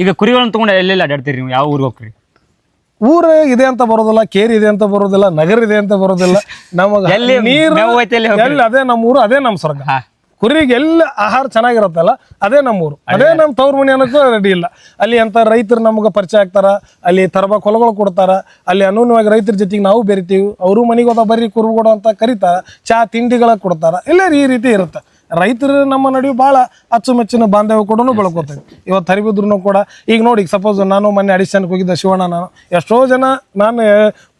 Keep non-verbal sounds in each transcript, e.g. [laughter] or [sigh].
ಈಗ ಕುರಿಗಳನ್ನ ತಗೊಂಡು ಎಲ್ಲೆಲ್ಲ ಅಡ್ಡಾಡ್ತೀರಿ ನೀವು? ಯಾವ ಊರಿಗೆ ಹೋಗ್ತೀರಿ? ಊರ ಇದೆ ಅಂತ ಬರೋದಿಲ್ಲ ಕೇರಿ ಇದೆ ಅಂತ ಬರೋದಿಲ್ಲ ನಗರ ಇದೆ ಅಂತ ಬರೋದಿಲ್ಲ. ನಮಗೆ ಎಲ್ಲಿ ನೀರು ಮೇವು ಐತೆ ಅಲ್ಲಿ ಹೋಗ್ರಿ. ಎಲ್ಲಿ ಅದೇ ನಮ್ಮ ಊರು ಅದೇ ನಮ್ಮ ಸ್ವರ್ಗ. ಹಾ. ಕುರಿಗೆ ಎಲ್ಲಿ ಆಹಾರ ಚೆನ್ನಾಗಿರತ್ತಲ್ಲ ಅದೇ ನಮ್ಮ ಊರು. ಅದೇ ನಮ್ಮ ತವ್ರ ಮನೆ ಅನ್ನೋಕ್ಕೂ ರೆಡಿ ಇಲ್ಲ. ಅಲ್ಲಿ ಅಂತ ರೈತರು ನಮ್ಗೆ ಪರಿಚಯ ಆಗ್ತಾರ ಅಲ್ಲಿ ತರಬ ಕೊಲಗಳು ಕೊಡ್ತಾರ ಅಲ್ಲಿ ಅನೂನ್ಯವಾಗಿ ರೈತರ ಜೊತೆಗೆ ನಾವು ಬೆರಿತೀವಿ. ಅವರು ಮನೆಗೆ ಹೋದ ಬರ್ರಿ ಕುರುಗೋಡು ಅಂತ ಕರಿತಾರ ಚಾ ತಿಂಡಿಗಳ ಕೊಡ್ತಾರ. ಎಲ್ಲರೂ ಈ ರೀತಿ ಇರುತ್ತೆ. ರೈತರು ನಮ್ಮ ನಡುವೆ ಭಾಳ ಅಚ್ಚುಮೆಚ್ಚಿನ ಬಾಂಧವ್ಯ ಕೂಡ ಬೆಳ್ಕೊತೇವೆ ಇವತ್ತು ಹರಿಬಿದ್ರು ಕೂಡ, ಈಗ ನೋಡಿ ಸಪೋಸ್ ನಾನು ಮೊನ್ನೆ ಅಡಿಷನ್ಗೆ ಹೋಗಿದ್ದ ಶಿವಣ್ಣ ನಾನು. ಎಷ್ಟೋ ಜನ ನಾನು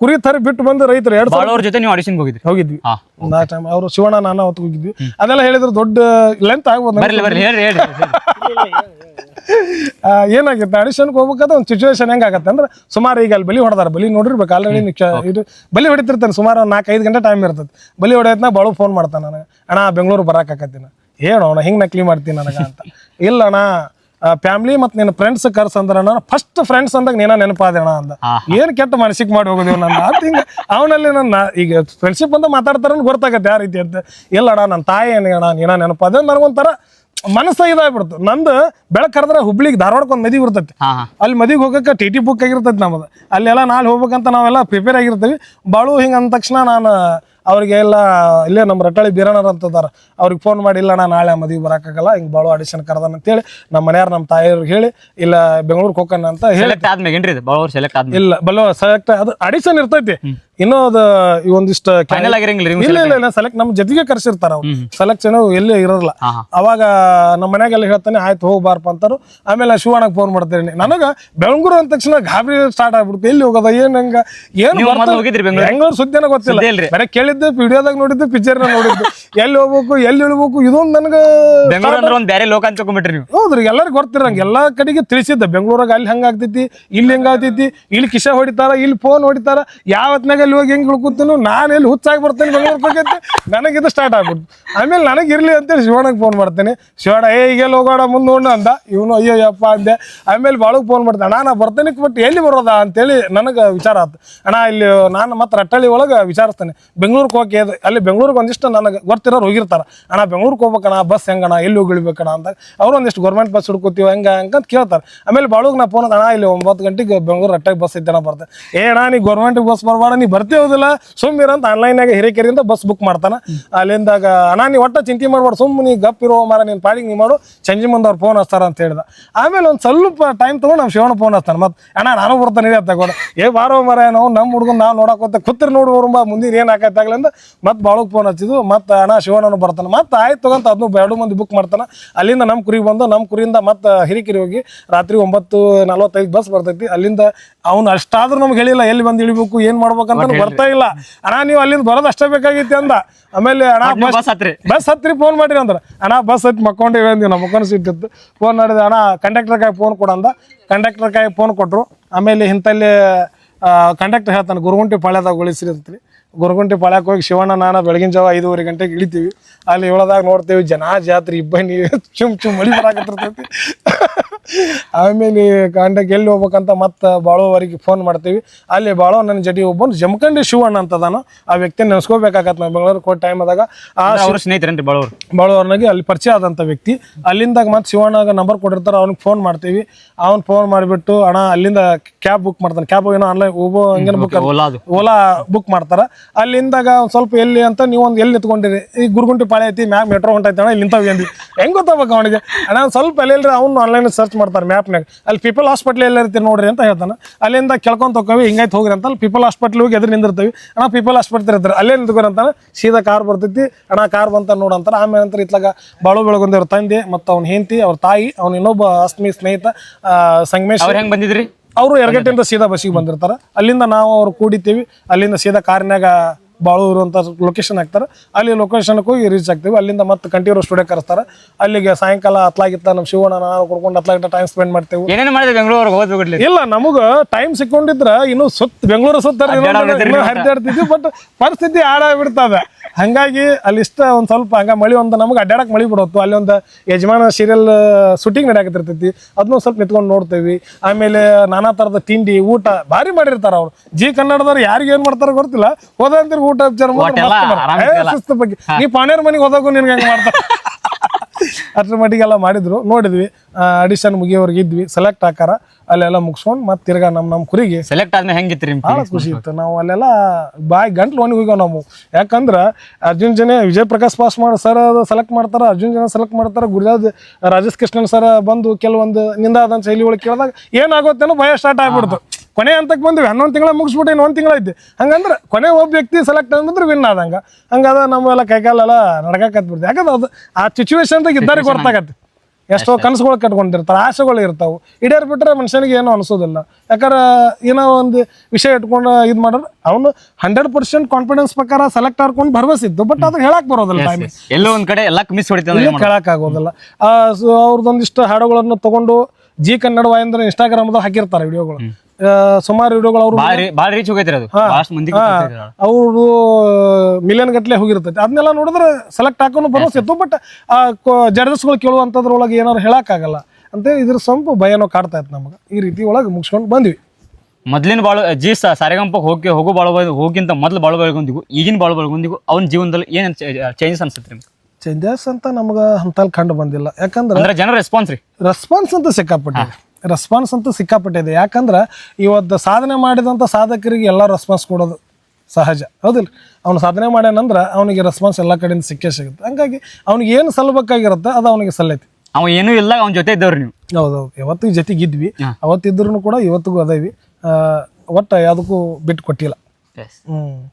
ಕುರಿ ತರ ಬಿಟ್ಟು ಬಂದು ರೈತರು ಎರಡು ಸಾವಿರ ಜೊತೆ ನೀವು ಆಡಿಷನ್ ಹೋಗಿದ್ರಿ? ಹೋಗಿದ್ವಿ. ಹಾ ಆ ಟೈಮ್ ಅವರು ಶಿವಣ್ಣ ನಾನು ಅವತ್ತು ಹೋಗಿದ್ವಿ. ಅದೆಲ್ಲ ಹೇಳಿದ್ರು ದೊಡ್ಡ ಲೆಂತ್ ಆಗ್ಬೋದು ಏನಾಗಿತ್ತು ಬರ್ಲಿ ಬರ್ಲಿ ಹೇಳ್ರಿ ಹೇಳ್ರಿ ಆ, ಏನಾಗುತ್ತೆ? ಆಡಿಷನ್ಗೆ ಹೋಗ್ಬೇಕಾದ್ರೆ ಒಂದು ಸಿಚುವೇಶನ್ ಹೆಂಗಾಗತ್ತೆ ಅಂದ್ರೆ ಸುಮಾರು ಈಗ ಅಲ್ಲಿ ಬಲಿ ಹೊಡೆದಾರ. ಬಲಿ ನೋಡಿರ್ಬೇಕು ಆಲ್ರೆಡಿ ಇದು ಬಲಿ ಹೊಡಿತಿರ್ತಾನೆ ಸುಮಾರು ಒಂದು ನಾಲ್ಕೈದು ಗಂಟೆ ಟೈಮ್ ಇರ್ತದೆ. ಬಲಿ ಹೊಡೆಯತ್ನ ಬಾಳು ಫೋನ್ ಮಾಡ್ತಾನೆ ನನಗೆ. ಅಣ್ಣ ಬೆಂಗಳೂರು ಬರಾಕತ್ತೀನಿ ಹೇಳು ಅಣ್ಣ ಹಿಂಗೆ ನಕ್ಲಿ ಮಾಡ್ತೀನಿ ನನಗೆ ಅಂತ. ಇಲ್ಲ ಅಣ್ಣ ಫ್ಯಾಮ್ಲಿ ಮತ್ತು ನಿನ್ನ ಫ್ರೆಂಡ್ಸ್ ಕರ್ಸ್ ಅಂದ್ರೆ ಅಣ್ಣ ಫಸ್ಟ್ ಫ್ರೆಂಡ್ಸ್ ಅಂದಾಗ ನೀನ ನೆನಪಾದೆ ಅಣ್ಣ ಅಂದ ಏನು ಕೆಟ್ಟ ಮನಸ್ಸಿಗೆ ಮಾಡಿ ಹೋಗೋದೇವ್ ನನ್ನ ಅಂತ ಹಿಂಗೆ ಅವನಲ್ಲಿ ನನ್ನ ಈಗ ಫ್ರೆಂಡ್ಶಿಪ್ ಅಂತ ಮಾತಾಡ್ತಾರ ಗೊತ್ತಾಗತ್ತೆ ಯಾವ ರೀತಿ ಅಂತ. ಇಲ್ಲ ಅಣ್ಣ ನನ್ನ ತಾಯಿ ಅಣ್ಣ ನೀನ ನೆನಪಾದ ನನಗೊಂಥರ ಮನಸ್ಸ ಇದಾಗ್ಬಿಡ್ತು. ನಂದು ಬೆಳಕ್ ಕರೆದ್ರೆ ಹುಬ್ಳಿಗೆ ಧಾರವಾಡಕ್ಕೆ ಒಂದು ಮದುವೆ ಇರ್ತೈತಿ ಹಾ ಹಾ. ಅಲ್ಲಿ ಮದುವೆಗೆ ಹೋಗಕ್ಕೆ ಟಿ ಟಿ ಬುಕ್ ಆಗಿರ್ತೈತಿ ನಮ್ದು. ಅಲ್ಲೆಲ್ಲ ನಾಳೆ ಹೋಗ್ಬೇಕಂತ ನಾವೆಲ್ಲ ಪ್ರಿಪೇರ್ ಆಗಿರ್ತೀವಿ. ಬಾಳು ಹಿಂಗೆ ಅಂದ ತಕ್ಷಣ ನಾನು ಅವ್ರಿಗೆ ಎಲ್ಲ ಇಲ್ಲೇ ನಮ್ಮ ರಟ್ಟಳಿ ಅಂತ ಅಂತದಾರ ಅವ್ರಿಗೆ ಫೋನ್ ಮಾಡಿ ಇಲ್ಲ ನಾನು ನಾಳೆ ಮದುವೆ ಬರೋಕ್ಕಾಗಲ್ಲ ಹಿಂಗೆ ಬಾಳು ಆಡಿಷನ್ ಅಂತ ಅಂತೇಳಿ ನಮ್ಮ ಮನೆಯವ್ರು ನಮ್ಮ ತಾಯಿಯವ್ರಿಗೆ ಹೇಳಿ ಇಲ್ಲ ಬೆಂಗಳೂರಿಗೆ ಹೋಗೋಣ ಅಂತ ಹೇಳಿ. ಸೆಲೆಕ್ಟ್ ಆದ್ಮೇಲೆ ಏನ್ರಿ ಸೆಲೆಕ್ಟ್ ಆದ್ಮೇಲೆ. ಇಲ್ಲ ಬಲ್ಲೋ ಸೆಲೆಕ್ಟ್ ಅದು ಆಡಿಷನ್ ಇರ್ತೈತಿ. ಇನ್ನೂ ಅದ ಈ ಒಂದಿಷ್ಟು ಆಗಿರಂಗಿಲ್ಲ ಇಲ್ಲ ಇಲ್ಲ ಇಲ್ಲ ಸೆಲೆಕ್ಟ್ ನಮ್ಮ ಜೊತೆಗೆ ಕರ್ಸಿರ್ತಾರ ಅವ್ರು. ಸೆಲೆಕ್ಷನ್ ಎಲ್ಲಿ ಇರೋಲ್ಲ. ಅವಾಗ ನಮ್ಮ ಮನ್ಯಾಗೆಲ್ಲ ಹೇಳ್ತಾನೆ ಆಯ್ತು ಹೋಗ್ಬಾರಪ್ಪ ಅಂತಾರು. ಆಮೇಲೆ ಶಿವಣ್ಣಗೆ ಫೋನ್ ಮಾಡ್ತೇನೆ ನನಗ ಬೆಂಗಳೂರು ಅಂದ ತಕ್ಷಣ ಗಾಬರಿ ಸ್ಟಾರ್ಟ್ ಆಗ್ಬಿಡ್ತು. ಎಲ್ಲಿ ಹೋಗೋದ ಏನ್ ಹಂಗ ಏನು ನೀವು ಮೊದಲು ಹೋಗಿದ್ರಿ ಬೆಂಗಳೂರು ಬೆಂಗಳೂರು ಸುದ್ದಿನ ಗೊತ್ತಿಲ್ಲ. ಸುದ್ದಿ ಇಲ್ರಿ. ಬರೀ ಕೇಳಿದ್ದೆ ವಿಡಿಯೋದಾಗ ನೋಡಿದ್ದು ಪಿಕ್ಚರ್ನ ನೋಡಿದ್ದು. ಎಲ್ಲಿ ಹೋಗ್ಬೇಕು ಎಲ್ಲಿ ಇಳ್ಬೇಕು ಇದೊಂದು ನನಗೆ ಬೆಂಗಳೂರು ಅಂದ್ರೆ ಒಂದ್ ಬೇರೆ ಲೋಕ ಅಂತ ನೀವು. ಹೌದ್ರಿ ಎಲ್ಲರಿಗೂ ಗೊತ್ತಿರಂಗ. ಎಲ್ಲಾ ಕಡೆಗೆ ತಿಳಿಸಿದ್ದ. ಬೆಂಗಳೂರಾಗ ಅಲ್ಲಿ ಹಂಗ ಆಗ್ತೈತಿ ಇಲ್ಲಿ ಹೆಂಗ ಆಗ್ತೈತಿ ಇಲ್ಲಿ ಕಿಶ ಹೊಡಿತಾರ ಇಲ್ಲಿ ಫೋನ್ ಹೊಡಿತಾರ. ಯಾವ ಹೊತ್ನಾಗ ಅಲ್ಲಿ ಹೋಗಿ ಹೆಂಗ್ ಉಳ್ಕೊತೀನೋ? ನಾನು ಎಲ್ಲಿ ಹುಚ್ಚಾಗಿ ಬರ್ತೇನೆ ಬೆಂಗಳೂರು ನನಗೆ ಇದು ಸ್ಟಾರ್ಟ್ ಆಗ್ಬಿಡ್ತು. ಆಮೇಲೆ ನನಗೆ ಇರ್ಲಿ ಅಂತೇಳಿ ಶಿವಣ್ಣಗೆ ಫೋನ್ ಮಾಡ್ತೇನೆ. ಶಿವಣ್ಣ, ಏ, ಈಗೆಲ್ಲ ಹೋಗೋಣ, ಮುಂದೆ ನೋಡ ಅಂದ. ಇವನು, ಅಯ್ಯೋ, ಯಪ್ಪ ಅಂದೆ. ಆಮೇಲೆ ಬಾಳಗ್ ಫೋನ್ ಮಾಡ್ತಾನೆ ಅಣ್ಣ, ನಾ ಬರ್ತೇನೆ ಬಟ್ ಎಲ್ಲಿ ಬರೋದಾ? ಅಂತೇಳಿ ನನಗೆ ವಿಚಾರ ಆಯ್ತು ಅಣ್ಣ, ಇಲ್ಲಿ ನಾನು ಮತ್ತೆ ರಟ್ಟಳ್ಳಿ ಒಳಗೆ ವಿಚಾರಿಸ್ತೇನೆ. ಬೆಂಗಳೂರಿಗೆ ಹೋಗಿ ಅಲ್ಲಿ ಬೆಂಗಳೂರಿಗೆ ಒಂದಿಷ್ಟು ನನಗೆ ಗೊತ್ತಿರೋರು ಹೋಗಿರ್ತಾರ. ಅಣ್ಣ, ಬೆಂಗಳೂರಿಗೆ ಹೋಗ್ಬೇಕಣ್ಣ, ಬಸ್ ಹೆಂಗಣ್ಣ, ಎಲ್ಲಿ ಹೋಗಿ ಇಳಿಬೇಕಣ್ಣ ಅಂತ ಅವ್ರು ಒಂದಿಷ್ಟು ಗೌರ್ಮೆಂಟ್ ಬಸ್ ಹುಡ್ಕೋತೀವಿ, ಹೆಂಗ ಅಂತ ಕೇಳ್ತಾರೆ. ಆಮೇಲೆ ಬಾಳುಗ್ ನಾ ಫೋನ್ ಅಣ್ಣ, ಇಲ್ಲಿ ಒಂಬತ್ತು ಗಂಟೆಗೆ ಬೆಂಗಳೂರು ರಟ್ಟಾಗಿ ಬಸ್ ಐತೆ, ಅಣ್ಣ ಏ, ಅಣ್ಣ, ನೀ ಗೌರ್ಮೆಂಟ್ ಬಸ್ ಬರಬೇಡ, ನೀ ಬರ್ತೀವದಿಲ್ಲ ಸುಮ್ಮನೆ ಅಂತ ಆನ್ಲೈನಾಗ ಹಿರೇಕೆರಿಂದ ಬಸ್ ಬುಕ್ ಮಾಡ್ತಾನೆ. ಅಲ್ಲಿಂದಾಗ, ಅಣ್ಣ, ನೀ ಒಟ್ಟ ಚಿಂತೆ ಮಾಡ್ಬಾರ್ದು ಸುಮ್ಮನೆ ನೀ ಗಪ್ ಇರೋ, ಮರ, ನೀನು ಪಾಡಿಗೆ ನೀವು ಮಾಡು. ಸಂಜೆ ಮುಂದೆ ಅವ್ರು ಫೋನ್ ಹಚ್ತಾರ ಅಂತ ಹೇಳ್ದ. ಆಮೇಲೆ ಒಂದು ಸ್ವಲ್ಪ ಟೈಮ್ ತೊಗೊಂಡು ನಮ್ಮ ಶಿವಣ್ಣ ಫೋನ್ ಹಚ್ತಾನೆ. ಮತ್ತೆ, ಅಣ್ಣ, ನಾನು ಬರ್ತಾನೆ ಅಂತ ತಗೊಂಡು ಏ, ಬಾರೋ, ಮರ, ನಾವು ನಮ್ಮ ಹುಡುಗನ ನಾವು ನೋಡಕೋತ ಕೂತ್ರಿ ನೋಡುವರು ಬಾ, ಮುಂದಿನ ಏನು ಆಕೈತಾಗಲಿ ಅಂತ ಮತ್ತೆ ಬಾಳುಗ್ ಫೋನ್ ಹಚ್ಚಿದ್ವು. ಮತ್ತೆ, ಅಣ್ಣ, ಶಿವಣ್ಣನು ಬರ್ತಾನೆ. ಮತ್ತೆ ಆಯ್ತು ತಗೊಂತ ಅದನ್ನು ಎರಡು ಮಂದಿ ಬುಕ್ ಮಾಡ್ತಾನೆ. ಅಲ್ಲಿಂದ ನಮ್ಮ ಕುರಿಗೆ ಬಂದು ನಮ್ಮ ಕುರಿಯಿಂದ ಮತ್ತೆ ಹಿರಿಕಿರಿ ಹೋಗಿ ರಾತ್ರಿ ಒಂಬತ್ತು ನಲ್ವತ್ತೈದು ಬಸ್ ಬರ್ತೈತಿ. ಅಲ್ಲಿಂದ ಅವ್ನು ಅಷ್ಟಾದ್ರೂ ನಮ್ಗೆ ಹೇಳಿಲ್ಲ ಎಲ್ಲಿ ಬಂದು ಇಳಿಬೇಕು ಏನು ಮಾಡ್ಬೇಕಂತ ಬರ್ತಾ ಇಲ್ಲ. ಅಣ್ಣ ನೀವು ಅಲ್ಲಿಂದ ಬರೋದು ಅಷ್ಟೇ ಬೇಕಾಗಿತ್ತು ಅಂದ. ಆಮೇಲೆ ಅಣ್ಣ ಬಸ್ ಹತ್ರಿ. ಬಸ್ ಹತ್ರಿ ಫೋನ್ ಮಾಡಿರಿ ಅಂದ್ರೆ. ಅಣ್ಣ ಬಸ್ ಹತ್ತಿ ಮಕ್ಕೊಂಡಿವಿ ಅಂದ್ವಿ ನಮ್ಮ ಮಕ್ಕನ ಸಿಟ್ಟಿತ್ತು ಫೋನ್ ಮಾಡಿದೆ ಅಣ್ಣ ಕಂಡಕ್ಟರ್ ಕಾಯಿ ಫೋನ್ ಕೊಡಂದ ಕಂಡಕ್ಟರ್ ಕಾಯಿ ಫೋನ್ ಕೊಟ್ರು. ಆಮೇಲೆ ಇಂಥಲ್ಲಿ ಕಂಡಕ್ಟರ್ ಹೇಳ್ತಾನೆ ಗುರುಗುಂಟಿ ಪಾಳ್ಯದಾಗ ಉಳಿಸ್ರಿ ಅಂತ್ರಿ ಗುರುಗುಂಟಿ ಪಾಳ್ಯಕ್ಕೆ ಹೋಗಿ ಶಿವಣ್ಣ ನಾನು ಬೆಳಗಿನ ಜಾವ ಐದೂವರೆ ಗಂಟೆಗೆ ಇಳಿತೀವಿ. ಅಲ್ಲಿ ಇಳದಾಗ ನೋಡ್ತೇವೆ ಜನ ಜಾತ್ರೆ ಇಬ್ಬನಿ ಚುಮ್ ಚುಮ್ ಮಳಿ ಬರಾಕತ್ತಿರ್ತೈತಿ. ಆಮೇಲೆ ಕಾಂಡಕ್ಕೆ ಎಲ್ಲಿ ಹೋಗ್ಬೇಕಂತ ಮತ್ತೆ ಬಾಳೋವರೆಗೆ ಫೋನ್ ಮಾಡ್ತೀವಿ. ಅಲ್ಲಿ ಬಾಳೋ ನನ್ನ ಜಡಿ ಒಬ್ಬನು ಜಮಖಂಡಿ ಶಿವಣ್ಣ ಅಂತದಾನು. ಆ ವ್ಯಕ್ತಿ ನೆನೆಸ್ಕೋಬೇಕಾಗತ್ತೆ ನಾವು ಬೆಂಗಳೂರು ಕೋಟ್ ಟೈಮ್ ಆದಾಗ ಆ ಭಾಳವ್ರು ಬಾಳೋರ್ನಾಗೆ ಅಲ್ಲಿ ಪರಿಚಯ ಆದಂಥ ವ್ಯಕ್ತಿ. ಅಲ್ಲಿಂದಾಗ ಮತ್ತೆ ಶಿವಣ್ಣಗ ನಂಬರ್ ಕೊಟ್ಟಿರ್ತಾರೆ ಅವ್ನಿಗೆ ಫೋನ್ ಮಾಡ್ತೀವಿ. ಅವ್ನು ಫೋನ್ ಮಾಡಿಬಿಟ್ಟು ಅಣ್ಣ ಅಲ್ಲಿಂದ ಕ್ಯಾಬ್ ಬುಕ್ ಮಾಡ್ತಾನೆ. ಕ್ಯಾಬ್ ಏನೋ ಆನ್ಲೈನ್ ಓಬೋ ಹಂಗೇನು ಬುಕ್ ಓಲಾ ಬುಕ್ ಮಾಡ್ತಾರ. ಅಲ್ಲಿಂದಾಗ ಒಂದು ಸ್ವಲ್ಪ ಎಲ್ಲಿ ಅಂತ ನೀವು ಒಂದು ಎಲ್ಲಿ ನಿಂತ್ಕೊಂಡಿರಿ? ಈ ಗುರುಗುಂಟಿ ಪಾಳೆ ಐತಿ, ಮ್ಯಾಪ್ ಮೆಟ್ರೋ ಹೊಂಟೈತೆ ಅಣ್ಣ ಇಲ್ಲಿ ನಿಂತಾವಿ ಅಂದಿ ಹೆಂಗ್ ಗೊತ್ತಾಗ ಅವನಿಗೆ? ಅಣ್ಣ ಸ್ವಲ್ಪ ಎಲ್ಲಿ ಅವ್ನು ಆನ್ಲೈನ್ ಸರ್ಚ್ ಮಾಡ್ತಾರೆ ಮ್ಯಾಪ್ನಾಗ ಅಲ್ಲಿ ಪೀಪಲ್ ಹಾಸ್ಪಿಟ್ಲ್ ಎಲ್ಲ ಇರ್ತೀವಿ ನೋಡ್ರಿ ಅಂತ ಹೇಳ್ತಾನೆ. ಅಲ್ಲಿಂದ ಕೆಳ್ಕೊಂತ ಹೋಗ್ತೀವಿ ಹಿಂಗಾಯ್ತು ಹೋಗ್ರಿ ಅಂತ ಅಲ್ಲಿ ಪೀಪಲ್ ಹಾಸ್ಪಿಟ್ಲ್ ಹೋಗಿ ಎದುರು ನಿಂದಿರ್ತೀವಿ. ಅಣ್ಣ ಪೀಪಲ್ ಹಾಸ್ಪಿಟ್ಲ್ ಇರ್ತಾರೆ. ಅಲ್ಲೇ ನಿಂತ್ಕೊರಿ ಅಂತಾನೆ. ಸೀದಾ ಕಾರ್ ಬರ್ತೈತಿ. ಅಣ್ಣ ಕಾರ್ ಬಂತ ನೋಡಂತಾರ ಆಮೇಲೆ ನಂತರ ಇತ್ಲಾಗ ಬಾಳು ಬೆಳಗೊಂದಿ ತಂದೆ ಮತ್ತು ಅವ್ನ ಹೆಂಡತಿ, ಅವ್ರ ತಾಯಿ, ಅವ್ನ ಇನ್ನೊಬ್ಬ ಆಸ್ಮಿ ಸ್ನೇಹಿತ ಸಂಗಮೇಶ್. ಹೆಂಗ್ ಬಂದಿದ್ರಿ? ಅವರು ಎರಗಟ್ಟಿಂದ ಸೀದಾ ಬಸ್ಸಿಗೆ ಬಂದಿರ್ತಾರೆ. ಅಲ್ಲಿಂದ ನಾವು ಅವ್ರು ಕೂಡಿತೀವಿ. ಅಲ್ಲಿಂದ ಸೀದಾ ಕಾರಿನಾಗ ಬಾಳೂರು ಅಂತ ಲೊಕೇಶನ್ ಹಾಕ್ತಾರೆ. ಅಲ್ಲಿ ಲೊಕೇಶನ್ಗೆ ಹೋಗಿ ರೀಚ್ ಆಗ್ತೀವಿ. ಅಲ್ಲಿಂದ ಮತ್ತೆ ಕಂಟಿನ್ಯೂ ಸ್ಟುಡಿಯೋ ಕರೆಸ್ತಾರೆ. ಅಲ್ಲಿಗೆ ಸಾಯಂಕಾಲ ಹತ್ಲಾಗಿತ್ತ ನಮ್ಮ ಶಿವಣ್ಣ ನಾವು ಕುಡ್ಕೊಂಡು ಹತ್ಲಾಗಿಟ್ಟ ಟೈಮ್ ಸ್ಪೆಂಡ್ ಮಾಡ್ತೇವೆ. ಏನೇನು ಮಾಡಿದ್ರೆ ಬೆಂಗಳೂರಿಗೆ ಹೋದ್ಬಿಡ್ಲಿ ಇಲ್ಲ ನಮಗೆ ಟೈಮ್ ಸಿಕ್ಕೊಂಡಿದ್ರೆ ಇನ್ನು ಸುತ್ತ ಬೆಂಗಳೂರು ಸುತ್ತಾರೆ. ಹರಿದಾಡ್ತಿದ್ವಿ ಬಟ್ ಪರಿಸ್ಥಿತಿ ಹಾಳಾಗ್ಬಿಡ್ತದೆ. ಹಂಗಾಗಿ ಅಲ್ಲಿ ಇಷ್ಟ ಒಂದು ಸ್ವಲ್ಪ ಹಂಗ ಮಳಿ ಒಂದು ನಮ್ಗೆ ಅಡ್ಡಾಡಕ್ಕೆ ಮಳಿ ಬಿಡೋತ್ತು. ಅಲ್ಲಿ ಒಂದು ಯಜಮಾನ ಸೀರಿಯಲ್ ಶೂಟಿಂಗ್ ನಡೆಯಾಕತಿರ್ತೈತಿ ಅದನ್ನು ಸ್ವಲ್ಪ ನಿಂತ್ಕೊಂಡು ನೋಡ್ತೇವಿ. ಆಮೇಲೆ ನಾನಾ ತರದ ತಿಂಡಿ ಊಟ ಭಾರಿ ಮಾಡಿರ್ತಾರ ಅವ್ರು. ಜಿ ಕನ್ನಡದವ್ರು ಯಾರಿಗೇನ್ ಮಾಡ್ತಾರೋ ಗೊತ್ತಿಲ್ಲ. ಹೋದಂತಿರ್ ಊಟ ಹಚ್ಚಾರ. ಶಿಸ್ತು ಬಗ್ಗೆ. ನೀ ಪಾಣ್ಯರ ಮನೆಗೆ ಹೋದಾಗೂ ನಿನ್ಗೆ ಹೆಂಗ್ ಮಾಡ್ತಾರ [laughs] ಅದ್ರ ಮಟ್ಟಿಗೆಲ್ಲ ಮಾಡಿದ್ರು. ನೋಡಿದ್ವಿ. ಅಡಿಷನ್ ಮುಗಿಯೋರ್ಗೆ ಇದ್ವಿ. ಸೆಲೆಕ್ಟ್ ಆಕಾರ. ಅಲ್ಲೆಲ್ಲ ಮುಗಿಸ್ಕೊಂಡು ಮತ್ತೆ ತಿರ್ಗಾ ನಮ್ಮ ನಮ್ಮ ಕುರಿಗೆ ಸೆಲೆಕ್ಟ್ ಆದ್ಮೇಲೆ ಹೆಂಗಿತ್ತು ಭಾಳ ಖುಷಿ ಇತ್ತು. ನಾವು ಅಲ್ಲೆಲ್ಲ ಬಾಯಿ ಗಂಟ್ಲು ಒಣಗಿ ಹೋಗ್ಯಾವ ನಾವು. ಯಾಕಂದ್ರೆ ಅರ್ಜುನ್ ಜನ ವಿಜಯ್ ಪ್ರಕಾಶ್ ಪಾಸ್ ಮಾಡಿ ಸರ್ ಸೆಲೆಕ್ಟ್ ಮಾಡ್ತಾರೆ ಅರ್ಜುನ್ ಜನ ಸೆಲೆಕ್ಟ್ ಮಾಡ್ತಾರೆ ಗುರುರಾಜ್ ರಾಜೇಶ್ ಕೃಷ್ಣನ್ ಸರ್ ಬಂದು ಕೆಲವೊಂದು ನಿಂದಾದಂತ ಶೈಲಿ ಒಳಗೆ ಕೇಳಿದಾಗ ಏನಾಗುತ್ತೇನೋ ಭಯ ಸ್ಟಾರ್ಟ್ ಆಗ್ಬಿಡ್ತು. ಕೊನೆ ಹಂತಕ್ಕೆ ಬಂದ್ವಿ. ಹನ್ನೊಂದು ತಿಂಗಳ ಮುಗಿಸ್ಬಿಟ್ಟು ಇನ್ನು ಒಂದು ತಿಂಗಳೈತಿ ಹಂಗಂದ್ರೆ ಕೊನೆ ಒಬ್ಬ ವ್ಯಕ್ತಿ ಸೆಲೆಕ್ಟ್ ಅಂದ್ರೆ ವಿನ್ ಆದಂಗ. ಹಂಗಾದ ನಮ್ಮೆಲ್ಲ ಕೈಕಾಲೆಲ್ಲ ನಡ್ಕಕತ್ಬಿಡ್ತು ಯಾಕಂದ್ರೆ ಅದು ಆ ಸಿಚುವೇಶನ್ದಾಗ ಇದ್ದಾರೆ ಗೊತ್ತಾಗತ್ತೆ. ಎಷ್ಟೋ ಕನಸುಗಳು ಕಟ್ಕೊಂಡಿರ್ತಾರೆ ಆಸೆಗಳು ಇರ್ತಾವೆ. ಇಡೇರ್ ಬಿಟ್ರೆ ಮನುಷ್ಯನಿಗೆ ಏನೂ ಅನಿಸೋದಿಲ್ಲ. ಯಾಕಂದ್ರೆ ಏನೋ ಒಂದು ವಿಷಯ ಇಟ್ಕೊಂಡು ಇದು ಮಾಡೋರು ಅವನು ಹಂಡ್ರೆಡ್ ಪರ್ಸೆಂಟ್ ಕಾನ್ಫಿಡೆನ್ಸ್ ಪ್ರಕಾರ ಸೆಲೆಕ್ಟ್ ಆಡ್ಕೊಂಡು ಭರವಸೆ ಇತ್ತು ಬಟ್ ಅದಕ್ಕೆ ಹೇಳಕ್ ಬರೋದಿಲ್ಲ ಟೈಮ್ ಎಲ್ಲೋ ಒಂದ್ ಕಡೆ ಎಲ್ಲ ಮಿಸ್ ಹೊಡಿತ ಇಲ್ಲೇ ಕೇಳಕ್ ಆಗೋದಿಲ್ಲ. ಸೊ ಅವ್ರದ್ದೊಂದಿಷ್ಟು ಹಾಡುಗಳನ್ನು ತಗೊಂಡು ಜಿ ಕನ್ನಡ ವಾಯಂದ್ರೆ ಇನ್ಸ್ಟಾಗ್ರಾಮ್ದಾಗ ಹಾಕಿರ್ತಾರೆ ವಿಡಿಯೋಗಳು. ಸುಮಾರು ವಿಡಿಯೋಗಳು ಅವರು ಬಾರಿ ರೀಚ್ ಹೋಗೈತ್ರಿ ಅದು. ಮಂದಿ ಅವರು ಮಿಲಿಯನ್ ಗಟ್ಟಲೆ ಹೋಗಿರ್ತೈತಿ. ಅದನ್ನೆಲ್ಲ ನೋಡಿದ್ರೆ ಸೆಲೆಕ್ಟ್ ಹಾಕೋನು ಭರವಸೆ ಇತ್ತು ಬಟ್ ಆ ಜಡ್ಜಸ್ಗಳು ಕೇಳುವಂಥದ್ರೊಳಗೆ ಏನಾರು ಹೇಳಕ್ಕಾಗಲ್ಲ. ಅಂತ ಇದ್ರ ಸ್ವಲ್ಪ ಭಯನೋ ಕಾಡ್ತಾ ಇತ್ತು ನಮಗೆ. ಈ ರೀತಿ ಒಳಗೆ ಮುಗಿಸ್ಕೊಂಡು ಬಂದ್ವಿ. ಮೊದ್ಲಿನ ಬಾಳು ಜಿ ಸಾರೆಗಂಪ ಹೋಗಿ ಹೋಗೋ ಬಾಳು ಹೋಗಿಂತ ಮೊದಲು ಬಾಳು ಬೆಳಗೊಂದಿಗೂ ಈಗಿನ ಬಾಳು ಬೆಳಗೊಂದಿಗೂ ಅವ್ನ ಜೀವನದಲ್ಲಿ ಏನ್ ಚೇಂಜಸ್ ಅನ್ಸುತ್ತೆ ನಿಮ್ಗೆ? ಚೇಂಜಸ್ ಅಂತ ನಮ್ಗೆ ಅಂತಲ್ಲಿ ಕಂಡು ಬಂದಿಲ್ಲ. ಯಾಕಂದ್ರೆ ಜನರ ರೆಸ್ಪಾನ್ಸ್ ರೀ. ರೆಸ್ಪಾನ್ಸ್ ಅಂತ ಸಿಕ್ಕಾಪಟ್ಟಿದೆ ರೆಸ್ಪಾನ್ಸ್ ಅಂತೂ ಸಿಕ್ಕಾಪಟ್ಟಿದೆ ಯಾಕಂದ್ರೆ ಇವತ್ತು ಸಾಧನೆ ಮಾಡಿದಂಥ ಸಾಧಕರಿಗೆ ಎಲ್ಲ ರೆಸ್ಪಾನ್ಸ್ ಕೊಡೋದು ಸಹಜ. ಹೌದಿಲ್ಲ? ಅವನು ಸಾಧನೆ ಮಾಡ್ಯಾನಂದ್ರೆ ಅವನಿಗೆ ರೆಸ್ಪಾನ್ಸ್ ಎಲ್ಲ ಕಡೆಯಿಂದ ಸಿಕ್ಕೇ ಸಿಗುತ್ತೆ. ಹಂಗಾಗಿ ಅವ್ನಿಗೆ ಏನು ಸಲ್ಲಬೇಕಾಗಿರುತ್ತೆ ಅದು ಅವನಿಗೆ ಸಲ್ಲೈತಿ. ಅವ ಏನೂ ಇಲ್ಲ ಅವ್ನ ಜೊತೆ ಇದ್ದವ್ರಿ ನೀವು. ಹೌದು ಯಾವತ್ತಿಗೆ ಜೊತೆಗಿದ್ವಿ. ಅವತ್ತಿದ್ರು ಕೂಡ ಇವತ್ತಿಗೂ ಅದೇವಿ ಒಟ್ಟು ಯಾವುದಕ್ಕೂ ಬಿಟ್ಟು ಕೊಟ್ಟಿಲ್ಲ. ಹ್ಞೂ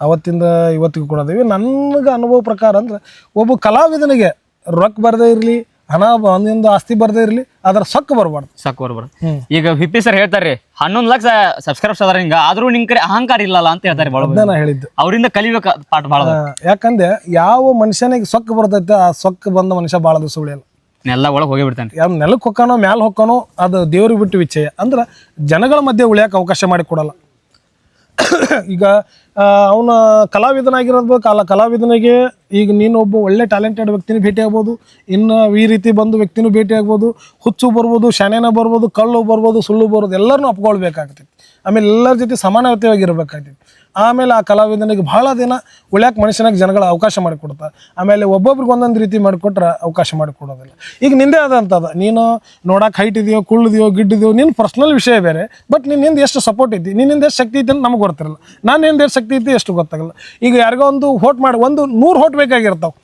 ಅವತ್ತಿಂದ ಇವತ್ತಿಗೂ ಕೂಡ ಅದೇವಿ ನನಗೆ ಅನುಭವ ಪ್ರಕಾರ ಅಂದ್ರೆ ಒಬ್ಬ ಕಲಾವಿದನಿಗೆ ರೊಕ್ಕ ಬರದೇ ಇರಲಿ ಹಣ ಒಂದೊಂದು ಆಸ್ತಿ ಬರದೇ ಇರಲಿ ಅದರ ಸೊಕ್ಕ ಬರಬಾರ್ದು. ಸಾಕು ಬರ್ಬಾರ್ದು. ಈಗ ವಿಪಿ ಸರ್ ಹೇಳ್ತಾರೆ ಹನ್ನೊಂದು ಲಕ್ಷ ಸಬ್ಸ್ಕ್ರೈಬ್ಸ್ ಅದಾರ ಹಿಂಗ ಆದ್ರೂ ನಿಮ್ ಕಡೆ ಅಹಂಕಾರ ಇಲ್ಲಲ್ಲ ಅಂತ ಹೇಳ್ತಾರೆ ಬಾಳ ಅದನ್ನ ನಾ ಹೇಳಿದ್ದು. ಅವರಿಂದ ಕಲಿಬೇಕ ಪಾಠ ಬಾಳ ಆ, ಯಾಕಂದ್ರೆ ಯಾವ ಮನುಷ್ಯನಿಗೆ ಸೊಕ್ಕ ಬರ್ತೈತೆ ಆ ಸೊಕ್ಕ ಬಂದ ಮನುಷ್ಯ ಭಾಳ ದಿವಸ ಉಳಿಯಲ್ಲ. ಎಲ್ಲ ಒಳಗೆ ಹೋಗಿ ಬಿಡ್ತಾನೆ ಯಾವ ನೆಲಕ್ಕೆ ಹೊಕ್ಕನೋ ಮ್ಯಾಲ ಹೊಕ್ಕಾನೋ ಅದು ದೇವ್ರಿಗೆ ಬಿಟ್ಟು ವಿಚಯ ಅಂದ್ರೆ ಜನಗಳ ಮಧ್ಯೆ ಉಳಿಯಕ್ಕೆ ಅವಕಾಶ ಮಾಡಿ ಕೊಡಲ್ಲ. [coughs] ಈಗ ಅವನ ಕಲಾವಿದನಾಗಿರೋದು ಅಲ್ಲ, ಕಲಾವಿದನಿಗೆ ಈಗ ನೀನು ಒಬ್ಬ ಒಳ್ಳೆ ಟ್ಯಾಲೆಂಟೆಡ್ ವ್ಯಕ್ತಿನೂ ಭೇಟಿ ಆಗ್ಬೋದು. ಇನ್ನು ಈ ರೀತಿ ಬಂದು ವ್ಯಕ್ತಿನೂ ಭೇಟಿ ಆಗ್ಬೋದು. ಹುಚ್ಚು ಬರ್ಬೋದು, ಶಾನೇನ ಬರ್ಬೋದು, ಕಳ್ಳು ಬರ್ಬೋದು, ಸುಳ್ಳು ಬರ್ಬೋದು, ಎಲ್ಲರನ್ನೂ ಒಪ್ಕೊಳ್ಬೇಕಾಗ್ತೈತಿ. ಆಮೇಲೆ ಎಲ್ಲರ ಜೊತೆ ಸಮಾನತೆಯಾಗಿರ್ಬೇಕಾಗ್ತೈತಿ. ಆಮೇಲೆ ಆ ಕಲಾವಿದನಿಗೆ ಬಹಳ ದಿನ ಉಳ್ಯಾಕೆ ಮನುಷ್ಯನಾಗ ಜನಗಳ ಅವಕಾಶ ಮಾಡಿಕೊಡ್ತಾರೆ. ಆಮೇಲೆ ಒಬ್ಬೊಬ್ರಿಗೆ ಒಂದೊಂದು ರೀತಿ ಮಾಡಿಕೊಟ್ರೆ ಅವಕಾಶ ಮಾಡಿಕೊಡೋದಿಲ್ಲ. ಈಗ ನಿಂದೇ ಆದಂಥದ್ದು ನೀನು ನೋಡಕ್ಕೆ ಹೈಟ್ ಇದೆಯೋ ಕುಳ್ಳಿದೆಯೋ ಗಿಡ್ಡಿದೆಯೋ ನಿನ್ನ ಪರ್ಸ್ನಲ್ ವಿಷಯ ಬೇರೆ ಬಟ್ ನಿನ್ನಿಂದ ಎಷ್ಟು ಸಪೋರ್ಟ್ ಐತಿ ನಿನ್ನಿಂದ ಎಷ್ಟು ಶಕ್ತಿ ಐತಿ ಅಂತ ನಮಗೆ ಗೊತ್ತಿರಲ್ಲ. ನಾನು ಹಿಂದೆ ಎಷ್ಟು ಶಕ್ತಿ ಐತಿ ಎಷ್ಟು ಗೊತ್ತಾಗಲ್ಲ. ಈಗ ಯಾರಿಗೋ ಒಂದು ಹೋಟ್ ಮಾಡಿ, ಒಂದು ನೂರು ಹೋಟ್ ಬೇಕಾಗಿರ್ತಾವೆ.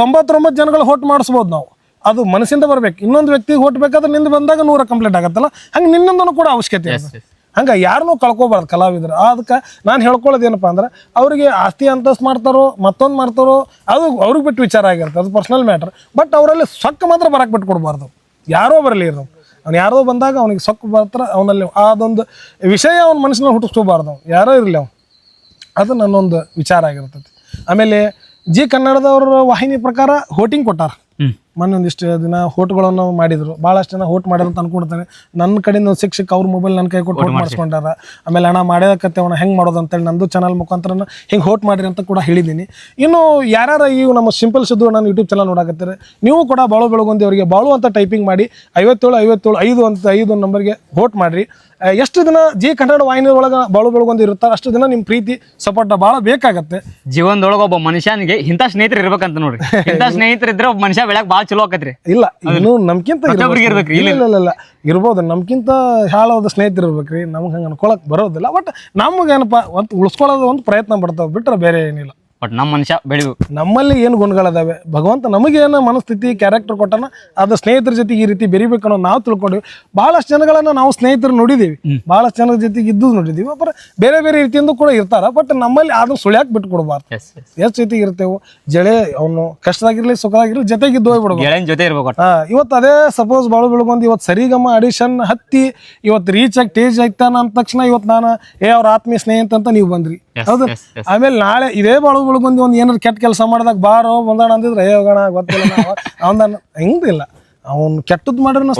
ತೊಂಬತ್ತೊಂಬತ್ತು ಜನಗಳು ಹೋಟ್ ಮಾಡಿಸ್ಬೋದು ನಾವು. ಅದು ಮನಸ್ಸಿಂದ ಬರ್ಬೇಕು. ಇನ್ನೊಂದು ವ್ಯಕ್ತಿಗೆ ಹೋಟ್ ಬೇಕಾದ್ರೆ ನಿಂದ ಬಂದಾಗ ನೂರ ಕಂಪ್ಲೀಟ್ ಆಗತ್ತಲ್ಲ. ಹಂಗೆ ನಿನ್ನೊಂದೂ ಕೂಡ ಅವಶ್ಯಕತೆ ಇದೆ ಹಂಗೆ ಯಾರನ್ನೂ ಕಳ್ಕೊಬಾರ್ದು ಕಲಾವಿದ್ರು. ಅದಕ್ಕೆ ನಾನು ಹೇಳ್ಕೊಳ್ಳೋದೇನಪ್ಪ ಅಂದ್ರೆ, ಅವರಿಗೆ ಆಸ್ತಿ ಅಂತಸ್ ಮಾಡ್ತಾರೋ, ಮತ್ತೊಂದು ಮಾಡ್ತಾರೋ, ಅದು ಅವ್ರಿಗೆ ಬಿಟ್ಟು ವಿಚಾರ ಆಗಿರುತ್ತೆ. ಅದು ಪರ್ಸ್ನಲ್ ಮ್ಯಾಟ್ರ್ ಬಟ್ ಅವರಲ್ಲಿ ಸೊಕ್ಕ ಮಾತ್ರ ಬರಕ್ಕೆ ಬಿಟ್ಟು ಕೊಡಬಾರ್ದು ಯಾರೋ ಬರಲಿ ಇರೋ ಅವ್ನು ಯಾರೋ ಬಂದಾಗ ಅವನಿಗೆ ಸೊಕ್ಕ ಬರ್ತಾರೆ ಅವನಲ್ಲಿ ಅದೊಂದು ವಿಷಯ ಅವ್ನ ಮನಸ್ಸಿನ ಹುಟ್ಟಿಸ್ಕೋಬಾರ್ದು. ಯಾರೋ ಇರಲಿ ಅವ್ನು. ಅದು ನನ್ನೊಂದು ವಿಚಾರ ಆಗಿರ್ತೈತಿ. ಆಮೇಲೆ ಜಿ ಕನ್ನಡದವ್ರ ವಾಹಿನಿ ಪ್ರಕಾರ ಹೋಟಿಂಗ್ ಕೊಟ್ಟಾರ. ಮೊನ್ನೊಂದಿಷ್ಟು ಮೊನ್ನೆ ಒಂದಿಷ್ಟು ದಿನ ಹೋಟ್ಗಳನ್ನು ಮಾಡಿದ್ರು. ಭಾಳಷ್ಟು ಜನ ಹೋಟ್ ಮಾಡ್ಯಾರ ಅಂತ ಅನ್ಕೊಡ್ತಾನೆ ನನ್ನ ಕಡೆಯಿಂದ ಒಂದು ಶಿಕ್ಷಕ ಅವ್ರ ಮೊಬೈಲ್ ನನ್ನ ಕೈ ಕೊಟ್ಟು ಹೋಟ್ ಮಾಡಿಸ್ಕೊಂಡಾರ. ಆಮೇಲೆ ಅಣ್ಣ ಮಾಡ್ಯಾಕತ್ತೆ ಅವನ ಹೆಂಗೆ ಮಾಡೋದು ಅಂತೇಳಿ ನಂದು ಚಾನಲ್ ಮುಖಾಂತರ ಹಿಂಗೆ ಹೋಟ್ ಮಾಡಿರಿ ಅಂತ ಕೂಡ ಹೇಳಿದ್ದೀನಿ. ಇನ್ನು ಯಾರ್ಯಾರ ಈ ನಮ್ಮ ಸಿಂಪಲ್ ಸಿದ್ದು ನಾನು ಯೂಟ್ಯೂಬ್ ಚಾನಲ್ ನೋಡಾಕತ್ತಾರೆ ನೀವು ಕೂಡ ಬಾಳು ಬೆಳಗೊಂದಿ ಅವರಿಗೆ ಬಾಳು ಅಂತ ಟೈಪಿಂಗ್ ಮಾಡಿ ಐವತ್ತೇಳು ಐವತ್ತೇಳು ಐದು ಅಂತ ಐದು ನಂಬರ್ಗೆ ಹೋಟ್ ಮಾಡಿರಿ. ಎಷ್ಟು ದಿನ ಜಿ ಕನ್ನಡ ವಾಹಿನಿ ಒಳಗೆ ಬಾಳು ಬೆಳಗೊಂದು ಇರುತ್ತಾರೆ ಅಷ್ಟು ದಿನ ನಿಮ್ಮ ಪ್ರೀತಿ ಸಪೋರ್ಟ್ ಭಾಳ ಬೇಕಾಗತ್ತೆ. ಜೀವನದೊಳಗ ಒಬ್ಬ ಮನುಷ್ಯನಿಗೆ ಇಂಥ ಸ್ನೇಹಿತರು ಇರ್ಬೇಕಂತ ನೋಡ್ರಿ. [laughs] ಇಂಥ ಸ್ನೇಹಿತರು ಇದ್ರೆ ಒಬ್ಬ ಮನುಷ್ಯ ಬೆಳಕ್ ಭಾಳ ಚಲೋ ಆಕತ್ರಿ. ಇಲ್ಲ ಇನ್ನು ಇರ್ಬೇಕು. ಇರ್ಬೇಕ್ರಿ, ಇಲ್ಲ ಇಲ್ಲ ಇಲ್ಲ. ಇರ್ಬೋದು ನಮ್ಕಿಂತ ಹಾಳಾದ ಸ್ನೇಹಿತರು ಇರ್ಬೇಕ್ರಿ. ನಮ್ಗೆ ಹಂಗೆ ಅನ್ಕೊಳಕ್ ಬರೋದಿಲ್ಲ. ಬಟ್ ನಮಗೇನಪ್ಪ ಒಂದು ಉಳಿಸ್ಕೊಳ್ಳೋದು ಒಂದು ಪ್ರಯತ್ನ ಪಡ್ತಾವೆ. ಬಿಟ್ರೆ ಬೇರೆ ಏನಿಲ್ಲ. ಬಟ್ ನಮ್ಮ ಮನುಷ್ಯ ಬೆಳಿಬೇಕು. ನಮ್ಮಲ್ಲಿ ಏನು ಗುಣಗಳಿದಾವೆ ಭಗವಂತ ನಮಗೇನು ಮನಸ್ಥಿತಿ ಕ್ಯಾರೆಕ್ಟರ್ ಕೊಟ್ಟನ ಅದು ಸ್ನೇಹಿತರ ಜೊತೆಗೆ ಈ ರೀತಿ ಬೆರಿಬೇಕು ಅನ್ನೋ ನಾವು ತಿಳ್ಕೊಂಡಿವಿ. ಭಾಳಷ್ಟು ಜನಗಳನ್ನ ನಾವು ಸ್ನೇಹಿತರು ನೋಡಿದ್ದೀವಿ ಭಾಳಷ್ಟು ಜನರ ಜೊತೆಗೆ ಇದ್ದು ನೋಡಿದ್ದೀವಿ ಒಬ್ಬರ ಬೇರೆ ಬೇರೆ ರೀತಿಯಿಂದ ಕೂಡ ಇರ್ತಾರ. ಬಟ್ ನಮ್ಮಲ್ಲಿ ಅದು ಸುಳ್ಯಾಕೆ ಬಿಟ್ಟು ಕೊಡಬಾರ್ದು ಎಷ್ಟು ಜೊತೆಗೆ ಇರ್ತೇವೆ? ಜಳೆ ಅವನು ಕಷ್ಟದಾಗಿರ್ಲಿ ಸುಖದಾಗಿರ್ಲಿ ಜೊತೆಗಿದ್ದು ಹೋಗ್ಬಿಡ್ಬೇಕು ಜೊತೆ ಇರ್ಬೇಕು ಹಾಂ ಇವತ್ತು ಅದೇ ಸಪೋಸ್ ಬಾಳು ಬೆಳಗೊಂದು ಇವತ್ತು ಸರಿಗಮ್ಮ ಅಡಿಷನ್ ಹತ್ತಿ ಇವತ್ತು ರೀಚ್ ಆಗಿ ಟೇಜ್ ಆಯ್ತಾನ ಅಂದ ತಕ್ಷಣ ಇವತ್ತು ನಾನು ಏ ಅವ್ರ ಆತ್ಮೀಯ ಸ್ನೇಹಿತ ಅಂತ ನೀವು ಬಂದ್ರಿ. ಹೌದು. ಆಮೇಲೆ ನಾಳೆ ಇದೇ ಬಾಳು ಬಂದು ಒಂದು ಏನಾದ್ರು ಕೆಟ್ಟ ಕೆಲಸ ಮಾಡಿದಾಗ ಬಾರೋ ಬಂದಾಣ ಅಂದಿದ್ರೆ ಏ ಹೋಗೋಣ ಗೊತ್ತಿಲ್ಲ ಅವನ ಹಿಂಗಿಲ್ಲ ಅವ್ನು ಕೆಟ್ಟದ್ ಮಾಡಿದ್ರೆ.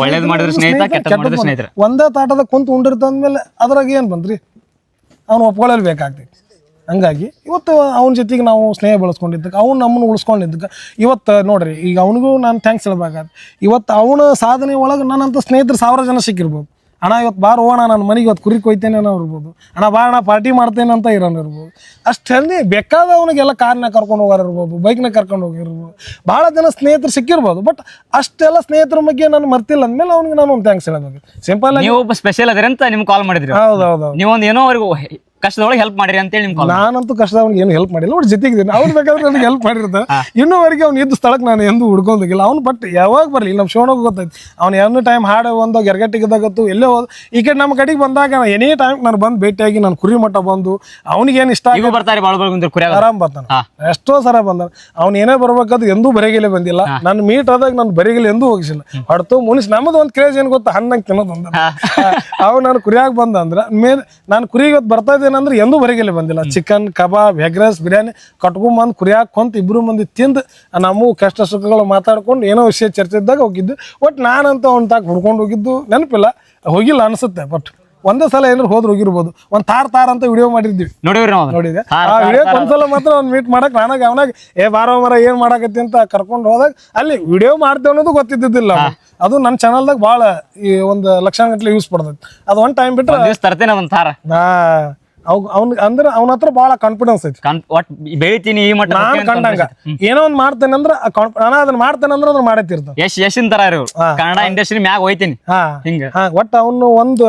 ಒಂದೇ ತಾಟದ ಕುಂತು ಉಂಡಿರ್ತಂದ್ಮೇಲೆ ಅದ್ರಾಗ ಏನ್ ಬಂದ್ರಿ? ಅವ್ನು ಒಪ್ಕೊಳ್ಳೇಬೇಕಾಗ್ತೈತಿ ಹಂಗಾಗಿ ಇವತ್ತು ಅವನ ಜೊತೆಗೆ ನಾವು ಸ್ನೇಹ ಬೆಳೆಸ್ಕೊಂಡಿದ್ದಕ್ಕೆ ಅವ್ನು ನಮ್ಮನ್ನು ಉಳಿಸ್ಕೊಂಡಿದ್ದಕ್ಕೆ ಇವತ್ತು ನೋಡ್ರಿ ಈಗ ಅವನಿಗೂ ನಾನು ಥ್ಯಾಂಕ್ಸ್ ಹೇಳ್ಬೇಕಾಗತ್ತೆ ಇವತ್ತು ಅವನ ಸಾಧನೆ ಒಳಗೆ ನನ್ನಂಥ ಸ್ನೇಹಿತರು ಸಾವಿರ ಜನ ಸಿಕ್ಕಿರ್ಬೋದು. ಅಣ್ಣ ಇವತ್ತು ಬಾರ ಹೋಗೋಣ ನನ್ನ ಮನೆಗೆ ಇವತ್ತು ಕುರಿ ಕೊಯ್ತೇನೆ ಅನ್ನೋ ಇರ್ಬೋದು. ಅಣ್ಣ ಬಾ ಅಣ್ಣ ಪಾರ್ಟಿ ಮಾಡ್ತೇನೆ ಅಂತ ಇರೋನು ಇರ್ಬೋದು. ಅಷ್ಟೇ ಬೇಕಾದವನಿಗೆಲ್ಲ ಕಾರ್ನಾಗ ಕರ್ಕೊಂಡು ಹೋಗೋರು ಇರ್ಬೋದು ಬೈಕ್ನಾಗ ಕರ್ಕೊಂಡು ಹೋಗಿರ್ಬೋದು. ಭಾಳ ಜನ ಸ್ನೇಹಿತರು ಸಿಕ್ಕಿರ್ಬೋದು ಬಟ್ ಅಷ್ಟೆಲ್ಲ ಸ್ನೇಹಿತರ ಬಗ್ಗೆ ನಾನು ಮರ್ತಿಲ್ಲ. ಅಂದಮೇಲೆ ಅವ್ನಿಗೆ ನಾನು ಒಂದು ಥ್ಯಾಂಕ್ಸ್ ಹೇಳೋದು ಸಿಂಪಲ್ ನೀವು ಒಬ್ಬ ಸ್ಪೆಷಲ್ ಅಂತ ನಿಮ್ಗೆ ಕಾಲ್ ಮಾಡಿದ್ರಿ. ಹೌದು ಹೌದು ಹೌದು. ನೀವೊಂದು ಏನೋ ಅವ್ರಿಗೆ ಕಷ್ಟದೊಳಗೆ ಹೆಲ್ಪ್ ಮಾಡಿರಿ ಅಂತೇಳಿ ನಿಮ್ಗೆ ನಾನಂತೂ ನಾನಂತೂ ಕಷ್ಟದವನಿಗೆ ಏನು ಹೆಲ್ಪ್ ಮಾಡಿಲ್ಲ. ಬಟ್ ಜೊತೆಗಿದ್ದೀನಿ. ಅವ್ರು ಬೇಕಾದ್ರೆ ನನಗೆ ಹೆಲ್ಪ್ ಮಾಡಿರ್ತ ಇನ್ನೂವರೆಗೆ ಅವ್ನು ಇದ್ದ ಸ್ಥಳಕ್ಕೆ ನಾನು ಎಂದೂ ಹುಡ್ಕೊಂಡೋಗಿಲ್ಲ. ಅವ್ನು ಬಟ್ ಯಾವಾಗ ಬರಲಿ? ನಮ್ಮ ಶಿವಣಗೂ ಗೊತ್ತೈತಿ ಅವ್ನು ಎನ್ನು ಟೈಮ್ ಹಾಡು ಒಂದು ಗೆರ್ಗಟ್ಟಿಗದಾಗತ್ತು ಎಲ್ಲೇ ಹೋದ್. ಈ ಕಡೆ ನಮ್ಮ ಕಡೆಗೆ ಬಂದಾಗ ಎನಿ ಟೈಮ್ ನಾನು ಬಂದು ಭೇಟಿಯಾಗಿ ನಾನು ಕುರಿ ಮಠ ಬಂದು ಅವ್ನಿಗೇನು ಇಷ್ಟ ಆಗಿ ಬರ್ತಾರೆ ಕುರಿಯಾಗ. ಆರಾಮ್ ಬರ್ತಾನೆ. ಎಷ್ಟೋ ಸರ ಬಂದ ಅವ್ನು ಏನೇ ಬರ್ಬೇಕಾದ್ರು ಎಂದೂ ಬರೀಗಿಲ್ಲ ಬಂದಿಲ್ಲ. ನಾನು ಮೀಟ್ ಆದಾಗ ನಾನು ಬರೀಗಿಲ್ಲ ಎಂದೂ ಹೋಗಿಸಿಲ್ಲ. ಹೊಡ್ತು ಮುನಿಸ್ ನಮ್ಮದು ಒಂದು ಕ್ರೇಜ್ ಏನು ಗೊತ್ತಾ? ಹಣ್ಣಂಗೆ ತಿನ್ನೋದು ಅವ್ನು ಅವ್ ನಾನು ಕುರಿಯಾಗಿ ಬಂದ ಅಂದ್ರೆ ಮೇನ್ ನಾನು ಕುರಿ ಇವತ್ತು ಬರ್ತಾ ಇದ್ದೇನೆ ಅಂದ್ರೆ ಎಂದೂ ಹೊರಗೆಲ್ಲ ಬಂದಿಲ್ಲ. Chicken kebab egg rice biryani ಕಟ್ಕೊಂಬಂದು ಕುರಿಯಾಕ್ ಕೊಂತ ಇಬ್ರು ಮಂದಿ ತಿಂದು ನಮ್ಮ ಕಷ್ಟ ಸುಖಗಳು ಮಾತಾಡ್ಕೊಂಡು ಏನೋ ವಿಷಯ ಚರ್ಚೆ ಇದ್ದಾಗ ಹೋಗಿದ್ದು. ಒಟ್ ನಾನಂತ ಅವ್ನ ತಾಕ ಹುಡ್ಕೊಂಡು ಹೋಗಿದ್ದು. ನೆನಪಿಲ್ಲ. ಹೋಗಿಲ್ಲ ಅನ್ಸುತ್ತೆ ಬಟ್ ಒಂದೇ ಸಲ ಏನಾದ್ರು ಹೋದ್ರೆ ಹೋಗಿರ್ಬೋದು. ಒಂದ್ ತಾರ್ ತಾರ್ ಅಂತ ವಿಡಿಯೋ ಮಾಡಿದ್ವಿ ನೋಡಿವ್ರಿ ನಾವು ನೋಡಿದೆ? ಆ ವಿಡಿಯೋ ಒಂದ್ಸಲ ಮಾತ್ರ ಅವ್ನು ಮೀಟ್ ಮಾಡಕ್ ನಾನಾಗ ಅವನಾಗ ಏ ಬಾರೋ ಮರ ಏನ್ ಮಾಡಾಕತ್ತಿ ಅಂತ ಕರ್ಕೊಂಡು ಹೋದಾಗ ಅಲ್ಲಿ ವಿಡಿಯೋ ಮಾಡ್ತೇವೆ ಅನ್ನೋದು ಗೊತ್ತಿದ್ದಿಲ್ಲ. ಅದು ನನ್ನ ಚಾನಲ್ದಾಗ ಭಾಳ ಈ ಒಂದು ಲಕ್ಷಾನ್ ಗಟ್ಲೆ ಯೂಸ್ ಪಡ್ತೈತಿ ಅದು ಒನ್ ಟೈಮ್ ಬಿಟ್ರೆ ಒಂದ್ ತರ್ತೇನೆ ಒಂದು ತಾರ. ನಾ ಅವ್ ಅವ್ನ ಅಂದ್ರೆ ಅವನ ಹತ್ರ ಬಹಳ ಕಾನ್ಫಿಡೆನ್ಸ್ ಐತಿ. ಕಾನ್ ಒಟ್ ಬೆಳಿತೀನಿ ಈ ಮಟ್ಟ ನಾನ್ ಕಂಡಂಗ. ಏನೋ ಒಂದ್ ಮಾಡ್ತೇನೆ ಅಂದ್ರೆ ಆ ನಾನು ಅದನ್ನ ಮಾಡ್ತೇನೆ ಅಂದ್ರೆ ಅದನ್ನ ಮಾಡತ್ತಿರ್ತ ಯಶ್ ಯಶಿನ್ ತರ ಇವ್ರು ಕನ್ನಡ ಇಂಡಸ್ಟ್ರಿ ಮ್ಯಾಗ ಹೋಯ್ತೀನಿ. ಹಾ. ಹಿಂಗ. ಹಾ ಒಟ್ಟು ಅವನು ಒಂದು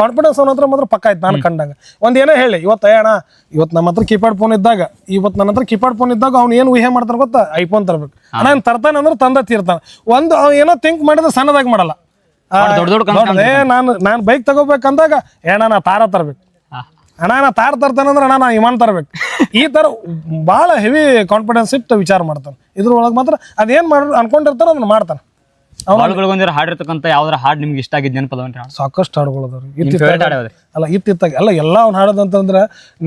ಕಾನ್ಫಿಡೆನ್ಸ್ ಅವನ ಹತ್ರ ಮಾತ್ರ ಪಕ್ಕ ಆಯ್ತು ನಾನು ಕಂಡಂಗ. ಒಂದ್ ಏನೋ ಹೇಳಿ ಇವತ್ತು ಅಣ್ಣ ಇವತ್ತು ನಮ್ಮ ಹತ್ರ ಕೀಪ್ಯಾಡ್ ಫೋನ್ ಇದ್ದಾಗ ಇವತ್ತು ನನ್ನ ಹತ್ರ ಕೀಪ್ಯಾಡ್ ಫೋನ್ ಇದ್ದಾಗ ಅವ್ನು ಏನು ಊಹೆ ಮಾಡ್ತಾನೆ ಗೊತ್ತಾ? ಐಫೋನ್ ತರ್ಬೇಕು. ನಾನು ತರ್ತಾನೆ ಅಂದ್ರೆ ತಂದ ತೀರ್ತಾನೆ. ಒಂದು ಅವ್ನು ಏನೋ ಥಿಂಕ್ ಮಾಡಿದ್ರೆ ಸಣ್ಣದಾಗಿ ಮಾಡಲ್ಲ. ಆ, ದೊಡ್ಡ ದೊಡ್ಡ ಕನ್ಸ್ ನಾನು ನಾನು ಬೈಕ್ ತಗೋಬೇಕಂದಾಗ ಏ ನಾ ತಾರ ತರ್ಬೇಕು. ಅಣ್ಣ ನಾ ತಾರ್ ತರ್ತಾನೆ ಅಂದ್ರೆ ಅಣ್ಣ ನಾ ವಿಮಾನ ತರ್ಬೇಕು. ಈ ತರ ಭಾಳ ಹೆವಿ ಕಾನ್ಫಿಡೆನ್ಸ್ ಇಟ್ಟು ವಿಚಾರ ಮಾಡ್ತಾನೆ. ಇದ್ರೊಳಗೆ ಮಾತ್ರ ಅದೇನ್ ಮಾಡ ಅನ್ಕೊಂಡಿರ್ತಾರೋ ಅದನ್ನ ಮಾಡ್ತಾನೆ. ಹಾಡುಗಳಿಗೊಂದಿರೋ ಬೆಳಗುಂದಿರ ಹಾಡಿರ್ತಕ್ಕಂಥ ಯಾವ್ದಾರ ಹಾಡು ನಿಮ್ಗೆ ಇಷ್ಟ ಆಗಿದ್ದು ನೆನಪದ ಹಾಡು ಸಾಕಷ್ಟು ಹಾಡುಗಳು ಅದಾವ್ರಿ. ನಿಮ್ ಇತ್ತಿತ್ತ ಹಾಡ್? ಅಲ್ಲ ಇತ್ತಿತ್ತಾಗ ಅಲ್ಲ ಎಲ್ಲ ಅವ್ನು ಹಾಡೋದಂತಂದ್ರೆ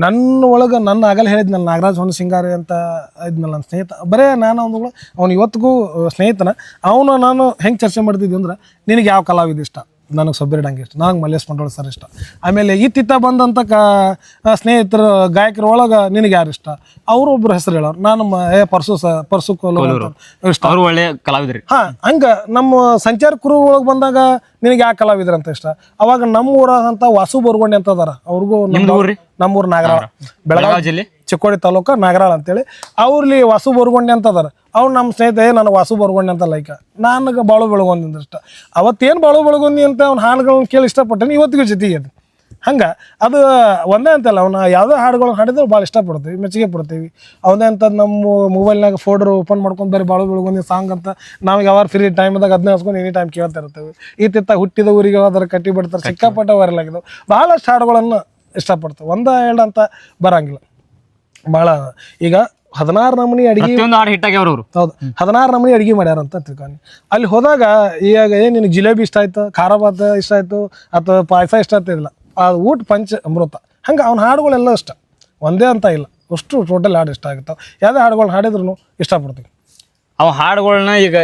ನನ್ನ ಒಳಗೆ ನನ್ನ ಆಗಲ್ಲ ಹೇಳಿದ್ನಲ್ಲ ನಾಗರಾಜ್ ಹೊನ್ನ ಸಿಂಗಾರಿ ಅಂತ ಇದ್ನಲ್ಲ ನನ್ನ ಸ್ನೇಹಿತ. ಬರೇ ನಾನು ಅವನು ಅವ್ನು ಇವತ್ತಿಗೂ ಸ್ನೇಹಿತನ. ಅವನು ನಾನು ಹೆಂಗೆ ಚರ್ಚೆ ಮಾಡ್ತಿದ್ವಿ ಅಂದ್ರೆ ನಿನಗೆ ಯಾವ ಕಲಾವಿದ ಇಷ್ಟ? ನನಗೆ ಸೊಬ್ಬಿರಡಂಗೆ ಇಷ್ಟ. ನನಗೆ ಮಲ್ಲೇಶ್ ಮಂಡೋಳ ಸರ್ ಇಷ್ಟ. ಆಮೇಲೆ ಇತ್ತಿತ್ತ ಬಂದಂಥ ಕ ಸ್ನೇಹಿತರು ಗಾಯಕರ ಒಳಗೆ ನಿನಗೆ ಯಾರು ಇಷ್ಟ? ಅವರು ಒಬ್ರು ಹೆಸರು ಹೇಳೋರು. ನಾನು ಮ- ಏ ಪರ್ಸು ಸ ಪರ್ಸು ಕೋಲೂರು. ಅಂತ ಇಷ್ಟ. ಅವ್ರು ಒಳ್ಳೆ ಕಲಾವಿದ್ರಿ. ಹಾ ಹಂಗ ನಮ್ಮ ಸಂಚಾರ ಕುರು ಒಳಗೆ ಬಂದಾಗ ನಿನಗೆ ಯಾವ ಕಲಾವಿದ್ರ ಅಂತ ಇಷ್ಟ? ಅವಾಗ ನಮ್ಮ ಊರಾಗಂತ ವಾಸು ಬರ್ಗೊಂಡೆ ಅಂತ ಅದಾರ. ಅವ್ರಿಗೂ ನಮ್ಮ ಊರ್ರಿ? ನಮ್ಮೂರು ನಾಗರಾಳ ಬೆಳಗಾವಿ ಬೆಳಗಾವಿ ಜಿಲ್ಲೆ? ಚಿಕ್ಕೋಡಿ ತಾಲೂಕ ನಾಗರಾಳ ಅಂತೇಳಿ. ಅವ್ರಲ್ಲಿ ವಾಸು ಬರ್ಗೊಂಡೆ ಅಂತ ಅದಾರ ಅವ್ರು ನಮ್ಮ ಸ್ನೇಹಿತ ಏ ನನಗೆ ವಾಸು ಬೋರ್ಗೊಂಡೆ ಅಂತ ಲೈಕ. ನನಗೆ ಬಾಳು ಬೆಳಗೊಂದಿಂದ ಇಷ್ಟ ಅವತ್ತೇನು ಬಾಳು ಬೆಳಗೊಂದಿ ಅಂತ ಅವ್ನ ಹಾಡುಗಳನ್ನ ಕೇಳಿ ಇಷ್ಟಪಟ್ಟೇನೆ ಇವತ್ತಿಗೂ ಜೊತೆಗೆ ಅದು ಹಂಗೆ ಅದು ಒಂದೇ ಅಂತಲ್ಲ ಅವನ ಯಾವುದೇ ಹಾಡುಗಳನ್ನ ಹಾಡಿದ್ರು ಭಾಳ ಇಷ್ಟಪಡ್ತೀವಿ ಮೆಚ್ಚುಗೆ ಪಡ್ತೀವಿ. ಅವನೇ ಅಂತ ನಮ್ಮ ಮೊಬೈಲ್ನಾಗ ಫೋಲ್ಡರ್ ಓಪನ್ ಮಾಡ್ಕೊಂಡು ಬರೀ ಬಾಳು ಬೆಳಗೊಂದಿ ಸಾಂಗ್ ಅಂತ ನಾವು ಯಾವಾಗ ಫ್ರೀ ಟೈಮ್ದಾಗ ಅದನ್ನ ಹಸ್ಕೊಂಡು ಎನಿ ಟೈಮ್ ಕೇಳ್ತಾ ಇರ್ತೇವೆ. ಈ ತಿತ್ತ ಹುಟ್ಟಿದ ಊರಿಗೆ ಅದರ ಕಟ್ಟಿ ಬಿಡ್ತಾರೆ ಸಿಕ್ಕಾಪಟ್ಟೆ ವೈರಲ್ ಆಗಿದ್ದಾವೆ ಭಾಳಷ್ಟು ಹಾಡುಗಳನ್ನು ಇಷ್ಟಪಡ್ತೀವಿ. ಒಂದ ಎರಡು ಅಂತ ಬರಂಗಿಲ್ಲ. ಭಾಳ ಈಗ ಹದಿನಾರು ನಮೂನಿ ಅಡಿಗೆ ಪ್ರತಿಯೊಂದು ಹಾಡು ಹಿಟ್ ಆಗ್ಯಾವ್ರ ಅವ್ರು. ಹೌದು. ಹದಿನಾರು ನಮೂನಿ ಅಡಿಗೆ ಮಾಡ್ಯಾರ ಅಂತ ತಿಳ್ಕೊಂಡು. ಅಲ್ಲಿ ಹೋದಾಗ ಈಗ ಏನು ನಿನಗೆ ಜಿಲೇಬಿ ಇಷ್ಟ ಆಯ್ತು? ಖಾರ ಭಾತ ಇಷ್ಟ ಆಯ್ತು? ಅಥವಾ ಪಾಯಸ ಇಷ್ಟ ಆಗ್ತಿಲ್ಲ ಆ ಊಟ ಪಂಚ ಅಮೃತ. ಹಂಗೆ ಅವ್ನ ಹಾಡುಗಳೆಲ್ಲ ಇಷ್ಟ ಒಂದೇ ಅಂತ ಇಲ್ಲ. ಅಷ್ಟು ಟೋಟಲ್ ಹಾಡು ಇಷ್ಟ ಆಗುತ್ತೆ. ಯಾವುದೇ ಹಾಡುಗಳನ್ನ ಹಾಡಿದ್ರು ಇಷ್ಟಪಡ್ತೀವಿ. ಅವ್ ಹಾಡುಗಳನ್ನ ಈಗ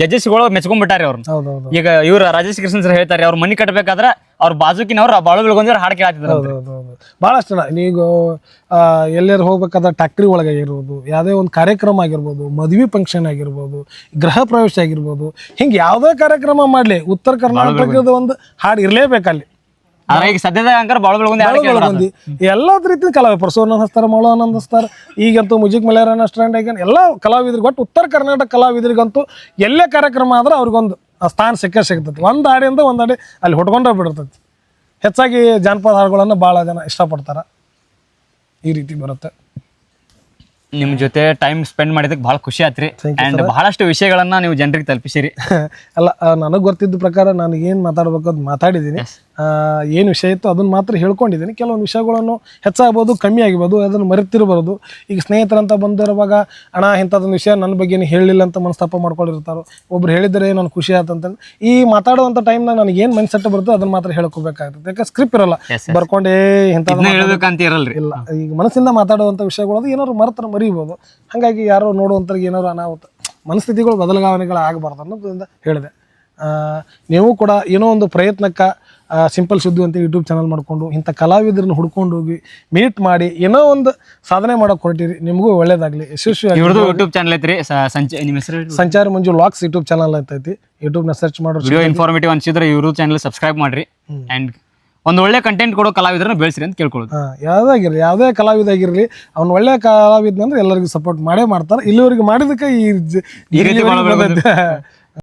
ಜಡ್ಜಸ್ಗಳು ಮೆಚ್ಕೊಂಡ್ಬಿಟ್ಟಾರೆ ಅವ್ರನ್ನ ಹೌದು ಹೌದು ಈಗ ಇವ್ರ ರಾಜೇಶ್ ಕೃಷ್ಣ ಸರ್ ಹೇಳ್ತಾರೆ ಅವ್ರ ಮನಿ ಕಟ್ಟಬೇಕಾದ್ರೆ ಅವ್ರ ಬಾಜುಕಿನವ್ರು ಬಾಳು ಬೆಳ್ಕೊಂಡ್ರೆ ಹಾಡು ಕೇಳ್ತಿದ್ರು ಬಹಳಷ್ಟು ಹೌದು ಹೌದು ಭಾಳಷ್ಟು ಜನ ನೀವು ಎಲ್ಲರೂ ಹೋಗ್ಬೇಕಾದ್ರೆ ಟ್ಯಾಕ್ಟ್ರಿ ಒಳಗೆ ಆಗಿರ್ಬೋದು ಯಾವುದೇ ಒಂದು ಕಾರ್ಯಕ್ರಮ ಆಗಿರ್ಬೋದು ಮದುವೆ ಫಂಕ್ಷನ್ ಆಗಿರ್ಬೋದು ಗೃಹ ಪ್ರವೇಶ ಆಗಿರ್ಬೋದು ಹಿಂಗೆ ಯಾವುದೇ ಕಾರ್ಯಕ್ರಮ ಮಾಡಲಿ ಉತ್ತರ ಕರ್ನಾಟಕದ ಒಂದು ಹಾಡು ಇರಲೇಬೇಕಲ್ಲಿ. ಆದ್ರೆ ಈಗ ಸದ್ಯದ ಅಂಕರ್ ಬಾಳು ಬೆಳಗುಂದಿ ಎಲ್ಲ ರೀತಿಯ ಕಲಾವಿದ ಪ್ರಸೋನ್ ಹಸ್ತಾರ ಮೌಳ ಆನಂದ್ ಹಸ್ತಾರ ಈಗಂತೂ ಮುಜಿಕ್ ಮಲೇರಿಯನ್ ಸ್ಟ್ಯಾಂಡ್ ಆಗಿ ಎಲ್ಲ ಕಲಾವಿದ್ರಿಗೆ ಒಟ್ಟು ಉತ್ತರ ಕರ್ನಾಟಕ ಕಲಾವಿದರಿಗಂತೂ ಎಲ್ಲೇ ಕಾರ್ಯಕ್ರಮ ಆದ್ರೆ ಅವ್ರಿಗೊಂದು ಸ್ಥಾನ ಸಿಕ್ಕ ಸಿಗ್ತೈತಿ. ಒಂದ್ ಹಾಡಿಂದ ಒಂದು ಹಾಡಿ ಅಲ್ಲಿ ಹುಟ್ಕೊಂಡೇ ಬಿಡ್ತೈತಿ. ಹೆಚ್ಚಾಗಿ ಜಾನಪದ ಹಾಡುಗಳನ್ನು ಭಾಳ ಜನ ಇಷ್ಟಪಡ್ತಾರ. ಈ ರೀತಿ ಬರುತ್ತೆ. ನಿಮ್ ಜೊತೆ ಟೈಮ್ ಸ್ಪೆಂಡ್ ಮಾಡಿದಕ್ಕೆ ಬಹಳ ಖುಷಿ ಆತ್ರಿ. ಅಂಡ್ ಬಹಳಷ್ಟು ವಿಷಯಗಳನ್ನ ನೀವು ಜನರಿಗೆ ತಲುಪಿಸಿರಿ. [laughs] ಅಲ್ಲ ನನಗೆ ಗೊತ್ತಿದ್ದ ಪ್ರಕಾರ ನಾನು ಏನು ಮಾತಾಡ್ಬೇಕು ಅದು ಮಾತಾಡಿದ್ದೀನಿ ಏನು ವಿಷಯ ಇತ್ತು ಅದನ್ನು ಮಾತ್ರ ಹೇಳ್ಕೊಂಡಿದ್ದೀನಿ. ಕೆಲವೊಂದು ವಿಷಯಗಳನ್ನು ಹೆಚ್ಚಾಗ್ಬೋದು ಕಮ್ಮಿ ಆಗಿರ್ಬೋದು ಅದನ್ನು ಮರೆತಿರ್ಬೋದು ಈಗ ಸ್ನೇಹಿತರಂತ ಬಂದಿರುವಾಗ ಅಣ್ಣ ಇಂಥದ್ದೊಂದು ವಿಷಯ ನನ್ನ ಬಗ್ಗೆ ಹೇಳಲಿಲ್ಲ ಅಂತ ಮನಸ್ತಾಪ ಮಾಡ್ಕೊಂಡಿರ್ತಾರೋ? ಒಬ್ರು ಹೇಳಿದರೆ ನಾನು ಖುಷಿ ಆಯ್ತಂತ ಈ ಮಾತಾಡುವಂಥ ಟೈಮ್ನ ನನಗೆ ಏನು ಮೈಂಡ್ ಸೆಟ್ ಬರುತ್ತೋ ಅದನ್ನು ಮಾತ್ರ ಹೇಳ್ಕೋಬೇಕಾಗ್ತದೆ ಯಾಕಂದ್ರೆ ಸ್ಕ್ರಿಪ್ಟ್ ಇರಲ್ಲ. ಬರ್ಕೊಂಡೇ ಇಂಥದ್ದು ಇಲ್ಲ. ಈಗ ಮನಸ್ಸಿಂದ ಮಾತಾಡುವಂಥ ವಿಷಯಗಳು ಅದು ಏನಾದ್ರು ಮರ್ತರ ಮರಿಬೋದು. ಹಾಗಾಗಿ ಯಾರೋ ನೋಡುವಂಥವ್ರಿಗೆ ಏನಾದ್ರು ಅನಾಹುತ ಮನಸ್ಥಿತಿಗಳು ಬದಲಾವಣೆಗಳು ಆಗಬಾರ್ದು ಅನ್ನೋದ್ರಿಂದ ಹೇಳಿದೆ. ನೀವು ಕೂಡ ಏನೋ ಒಂದು ಪ್ರಯತ್ನಕ್ಕೆ ಸಿಂಪಲ್ ಸುದ್ದಿ ಅಂತ ಯೂಟ್ಯೂಬ್ ಚಾನಲ್ ಮಾಡ್ಕೊಂಡು ಇಂಥ ಕಲಾವಿದರನ್ನ ಹುಡ್ಕೊಂಡು ಹೋಗಿ ಮೀಟ್ ಮಾಡಿ ಏನೋ ಒಂದು ಸಾಧನೆ ಮಾಡೋಕೆ ಹೊರಟಿರಿ ನಿಮಗೂ ಒಳ್ಳೇದಾಗಲಿ. ಯಶಸ್ವಿ ಇವ್ರದ್ದು ಯೂಟ್ಯೂಬ್ ಚಾನಲ್ ಐತ್ರಿ ಸಂಚಾರ ಸಂಚ ನಿಮ್ಮ ಹೆಸರು ಸಂಚಾರ ಮಂಜು ಲಾಕ್ಸ್ ಯೂಟ್ಯೂಬ್ ಚಾನಲ್ ಅಂತೈತಿ ಯೂಟ್ಯೂಬ್ನ ಸರ್ಚ್ ಮಾಡೋ ವಿಡಿಯೋ ಇನ್ಫಾರ್ಮೇಟಿವ್ ಅನ್ಸಿದ್ರೆ ಯೂಟ್ಯೂಬ್ ಚಾನಲ್ ಸಬ್ಸ್ಕ್ರೈಬ್ ಮಾಡಿರಿ. ಆ್ಯಂಡ್ ಒಂದು ಒಳ್ಳೆ ಕಂಟೆಂಟ್ ಕೊಡೋ ಕಲಾವಿದರನ್ನ ಬೆಳೆಸ್ರಿ ಅಂತ ಕೇಳ್ಕೊಳ್ಳೋದು. ಹಾಂ ಯಾವುದಾಗಿರಲಿ ಯಾವುದೇ ಕಲಾವಿದ ಆಗಿರಲಿ ಅವ್ನು ಒಳ್ಳೆ ಕಲಾವಿದ ಅಂದ್ರೆ ಎಲ್ಲರಿಗೂ ಸಪೋರ್ಟ್ ಮಾಡೇ ಮಾಡ್ತಾರೆ. ಇಲ್ಲಿವರೆಗೆ ಮಾಡಿದಕ್ಕೆ ಈ ರೀತಿ. [laughs]